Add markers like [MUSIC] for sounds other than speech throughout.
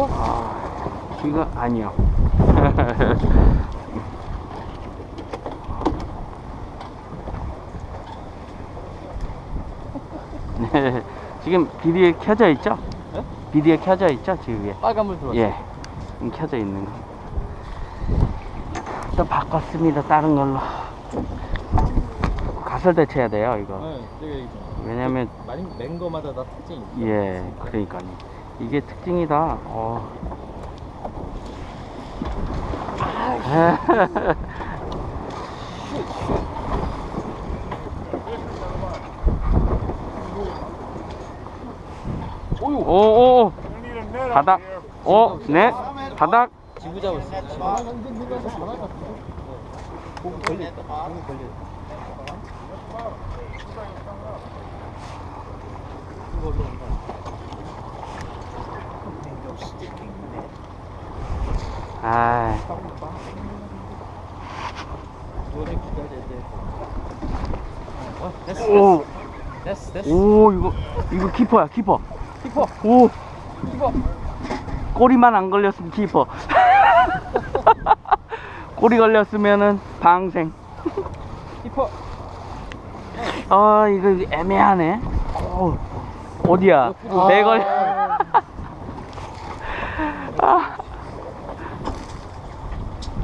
아, 지금 아니요. 네, [LAUGHS] 지금 비디오에 켜져 있죠? 네? 비디오에 켜져 있죠? 지금 위에. 빨간불 들어왔어. 예, 지금 켜져 있는 거. 또 바꿨습니다. 다른 걸로. 가설 대체해야 돼요, 이거. 네, 되게 왜냐면 많이 맨 거마다 다 특징이 있어. 예, 그러니까요. 이게 특징이다. 어. 오유. 오, 오, 바닥. 오, 네, 바닥. 지구. 이거 어디로 간다? 아. 어, 됐어. 오, 됐어. 됐어. 오, 이거, 이거 키퍼야, 키퍼. 키퍼. 오, 키퍼. 꼬리만 안 걸렸으면 키퍼. [LAUGHS] 꼬리 걸렸으면은 방생. 키퍼. 아, 이거 애매하네. 어, 어디야? 내 걸.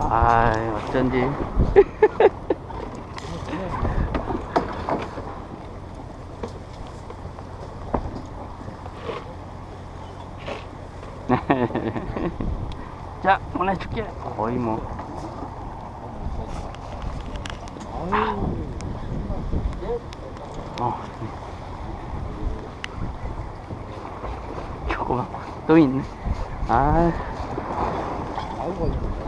아, 어쩐지. [LAUGHS] 자, 보내줄게. 거의 뭐. 어. 저거 또 있네. 아, 아이고.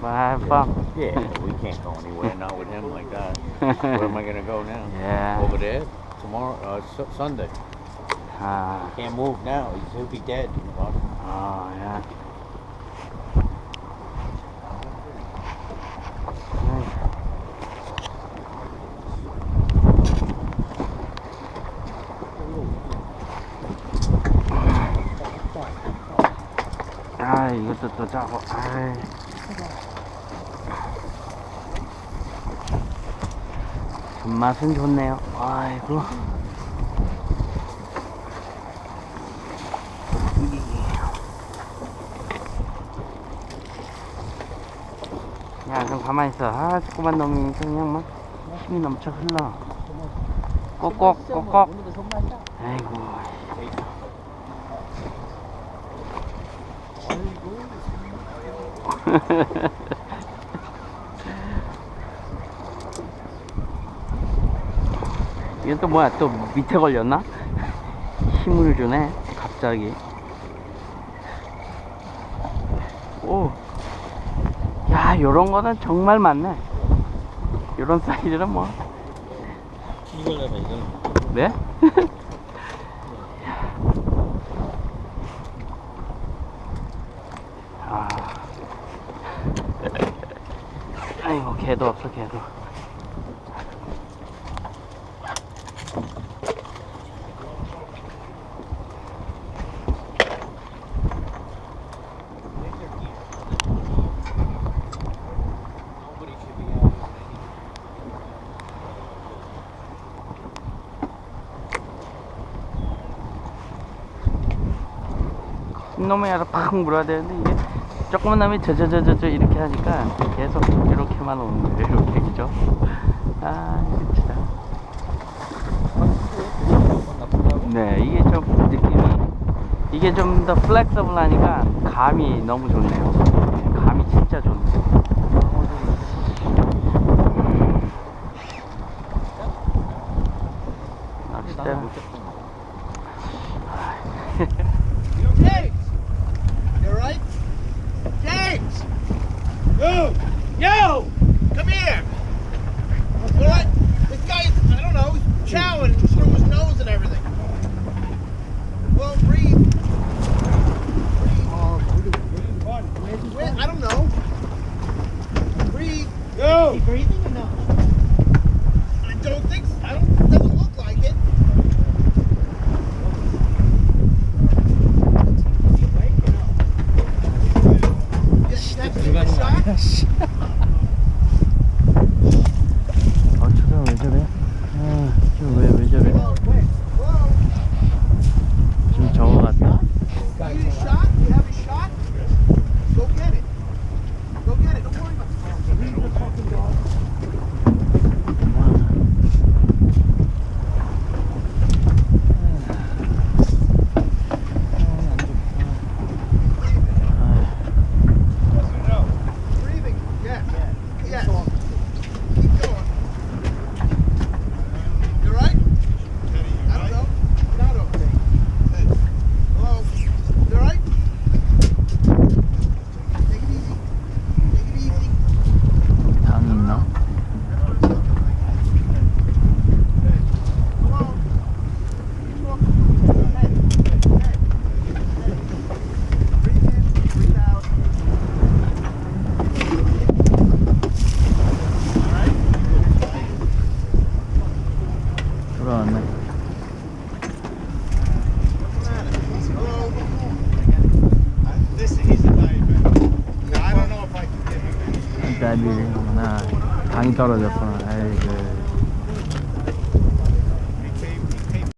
But having fun. Yeah, we can't go anywhere Not with him like that. Where am I gonna go now? [LAUGHS] Yeah. Over there tomorrow, uh, su Sunday. Uh, he can't move now. He's, he'll be dead. In about oh yeah. Ay, 맛은 좋네요. 아이고. 야, 좀 가만히 있어. 아, 조그만 놈이 그냥 막 힘이 넘쳐 흘러. 꼭꼭, 꼭꼭. 손맛이야. 아이고. [LAUGHS] 이건 또 뭐야? 또 밑에 걸렸나? 힘을 주네. 갑자기. 오. 야, 요런 거는 정말 많네. 요런 사이즈는 뭐. 이걸려면 이걸. 네? [LAUGHS] 아. 아이고, 개도 없어, 개도. 놈이 알아 팍 물어야 되는데 이게 조그만 놈이 저저저저저 이렇게 하니까 계속 이렇게만 오는 거예요 이렇게 그죠? 아 진짜? 네 이게 좀 느낌이 이게 좀 더 플렉서블 하니까 감이 너무 좋네요 네, 감이 진짜 좋네요 Yo! Yo! Come here! What? This guy, is, I don't know, he's chowing through his nose and everything. Well, breathe. breathe. Uh, I don't know. Breathe. Yo! Is he breathing? よし 하구나. 당이. 아이고.